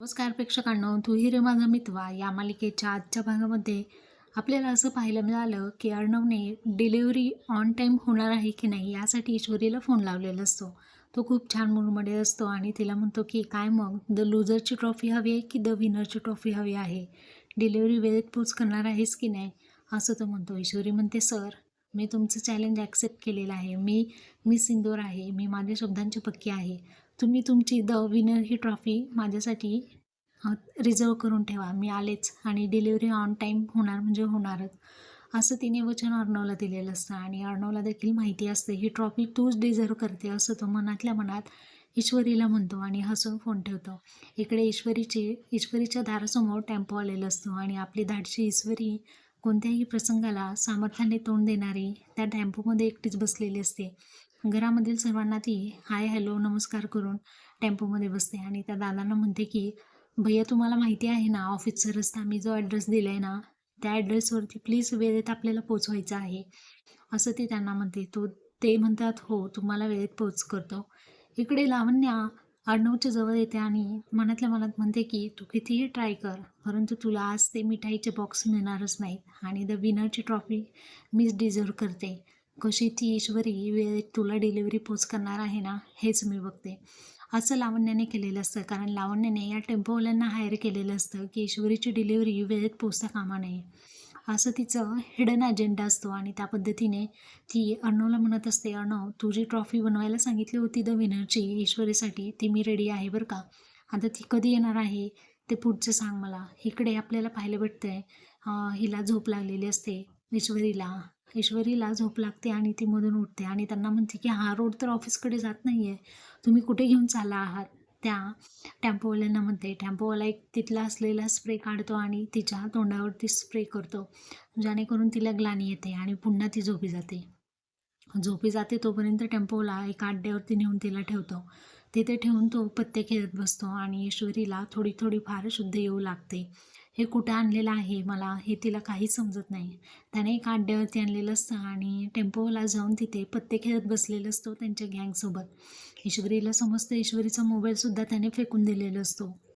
नमस्कार प्रेक्षकांनो तू रे माझा मितवा या मालिकेच्या आजच्या भागामध्ये आपल्याला असं पाहायला मिळालं की अर्णवने डिलिव्हरी ऑन टाईम होणार आहे की नाही यासाठी ईश्वरीला फोन लावलेला असतो. तो खूप छान मुलमडे असतो आणि तिला म्हणतो की काय मग? द लुझरची ट्रॉफी हवी आहे की द विनरची ट्रॉफी हवी आहे? डिलिव्हरी वेळेत पोच करणार आहेस की नाही? असं तो म्हणतो. ईश्वरी म्हणते सर मी तुमचं चॅलेंज ॲक्सेप्ट केलेलं आहे. मी मी सिंदूर आहे. मी माझ्या शब्दांची पक्की आहे. तुम्ही तुमची द विनर ही ट्रॉफी माझ्यासाठी रिझर्व करून ठेवा. मी आलेच आणि डिलिव्हरी ऑन टाईम होणार म्हणजे होणारच. असं तिने वचन अर्णवला दिलेलं असतं आणि अर्णवला देखील माहिती असते ही ट्रॉफी तूच डिझर्व करते असं तो मनातल्या मनात ईश्वरीला म्हणतो आणि हसून फोन ठेवतो. इकडे ईश्वरीची ईश्वरीच्या दारासमोर टेम्पो आलेला असतो आणि आपली धाडशी ईश्वरी कोणत्याही प्रसंगाला सामर्थ्याने तोंड देणारी त्या टेम्पोमध्ये एकटीच बसलेली असते. घरामधील सर्वांना ती हाय हॅलो नमस्कार करून टेम्पोमध्ये बसते. आणि त्या दादांना म्हणते की भैया तुम्हाला माहिती आहे ना ऑफिसचा रस्ता मी जो ॲड्रेस दिला आहे ना त्या ॲड्रेसवरती प्लीज वेळेत आपल्याला पोचवायचं आहे. असं ते त्यांना म्हणते. तो ते म्हणतात हो तुम्हाला वेळेत पोच करतो. इकडे लावण्या अर्णवच्या जवळ येते आणि मनातल्या मनात म्हणते की तू कितीही ट्राय कर परंतु तुला आज ते मिठाईचे बॉक्स मिळणारच नाहीत. आणि द विनरची ट्रॉफी मीच डिझर्व करते. कशी ती ईश्वरी वेळेत तुला डिलिव्हरी पोच करणार आहे ना हेच मी बघते. असं लावण्याने केलेलं असतं. कारण लावण्याने या टेम्पोवाल्यांना हायर केलेलं असतं की ईश्वरीची डिलिव्हरी वेळेत पोचता कामा नये असं तिचं हिडन अजेंडा असतो आणि त्या पद्धतीने ती अर्णवला म्हणत असते अर्णव तुझी ट्रॉफी बनवायला सांगितली होती द विनरची ईश्वरीसाठी. ती मी रेडी आहे बरं का? आता ती कधी येणार आहे? ते पुढचं सांग मला. इकडे आपल्याला पाहायला भेटतं आहे हिला झोप लागलेली असते ईश्वरीला. ईश्वरीला झोप लागते आणि ती मधून उठते आणि त्यांना म्हणते की हा रोड तर ऑफिसकडे जात नाही आहे तुम्ही कुठे घेऊन चालला आहात? त्या टॅम्पोवाल्यांना म्हणते. टॅम्पोवाला एक तिथला असलेला स्प्रे काढतो आणि तिच्या तोंडावरती स्प्रे करतो जेणेकरून तिला ग्लानी येते आणि पुन्हा ती झोपी जाते. झोपी जाते तोपर्यंत टेम्पोला एका अड्ड्यावरती नेऊन तिला ठेवतो. तिथे ठेवून तो पत्ते खेळत बसतो आणि ईश्वरीला थोडी थोडी फार शुद्ध येऊ लागते. हे कुठं आणलेलं आहे मला हे तिला काहीच समजत नाही. त्याने एका अड्ड्यावरती आणलेलं असतं आणि टेम्पोला जाऊन तिथे पत्ते खेळत बसलेलं असतो त्यांच्या गँगसोबत. ईश्वरीला समजतं ईश्वरीचा मोबाईलसुद्धा त्याने फेकून दिलेला असतो.